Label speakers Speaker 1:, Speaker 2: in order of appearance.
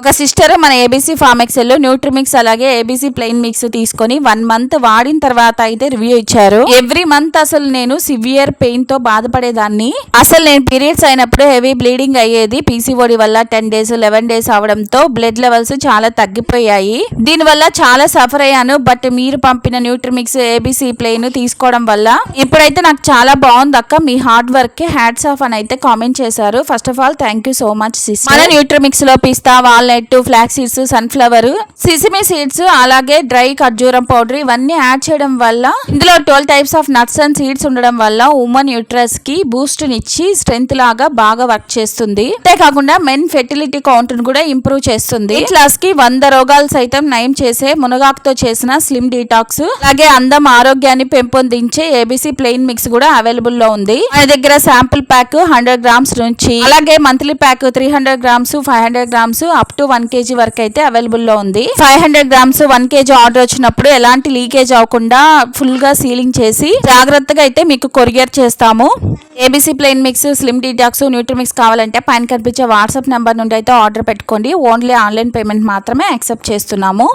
Speaker 1: ఒక సిస్టర్ మన ABC form excel nutrimix అలాగే ఏబీసీ ప్లెయిన్ మిక్స్ తీసుకొని వన్ మంత్ వాడిన తర్వాత అయితే రివ్యూ ఇచ్చారు. ఎవ్రీ మంత్ అసలు నేను సివియర్ పెయిన్తో బాధపడేదాన్ని. అసలు నేను పీరియడ్స్ అయినప్పుడు హెవీ బ్లీడింగ్ అయ్యేది పీసీఓడి వల్ల టెన్ డేస్ లెవెన్ డేస్ అవడంతో బ్లడ్ లెవెల్స్ చాలా తగ్గిపోయాయి. దీని వల్ల చాలా సఫర్ అయ్యాను. బట్ మీరు పంపిన న్యూట్రిమిక్స్ ఏబీసీ ప్లెయిన్ తీసుకోవడం వల్ల ఇప్పుడైతే నాకు చాలా బాగుంది అక్క. మీ హార్డ్ వర్క్కి హ్యాట్స్ ఆఫ్ అని అయితే కామెంట్ చేశారు. First of all thank you so much sis మన న్యూట్రిమిక్స్లో పిస్తా walnut flax seeds sunflower sesame seeds అలాగే డ్రై ఖర్జూరం పౌడర్ ఇవన్నీ యాడ్ చేయడం వల్ల ఇందులో twelve types of nuts and seeds ఉండడం వల్ల ఉమెన్ యూట్రస్కి బూస్ట్ నిచ్చి స్ట్రెంత్ లాగా బాగా వర్క్ చేస్తుంది. అంతేకాకుండా మెన్ ఫెర్టిలిటీ కౌంట్ కూడా ఇంప్రూవ్ చేస్తుంది. క్లాస్కి వంద రోగాలు సైతం నయం చేసే మునగాకుతో చేసిన స్లిమ్ డీటాక్స్ అలాగే అందం ఆరోగ్యాన్ని పెంపొందించే ఏబీసీ ప్లెయిన్ మిక్స్ కూడా అవైలబుల్లో ఉంది. మన దగ్గర శాంపుల్ ప్యాక్ హండ్రెడ్ గ్రామ్స్ నుంచి అలాగే monthly pack three hundred grams five hundred grams up to one KG వరకు అయితే అవైలబుల్లో ఉంది. Five hundred grams one KG order వచ్చినప్పుడు ఎలాంటి లీకేజ్ అవ్వకుండా ఫుల్గా సీలింగ్ చేసి జాగ్రత్తగా అయితే మీకు కొరియర్ చేస్తాము. ABC plain mix slim detox nutrimix కావాలంటే పైన కనిపించే వాట్సాప్ నెంబర్ నుండి అయితే ఆర్డర్ పెట్టుకోండి. ఓన్లీ ఆన్లైన్ పేమెంట్ మాత్రమే యాక్సెప్ట్ చేస్తున్నాము.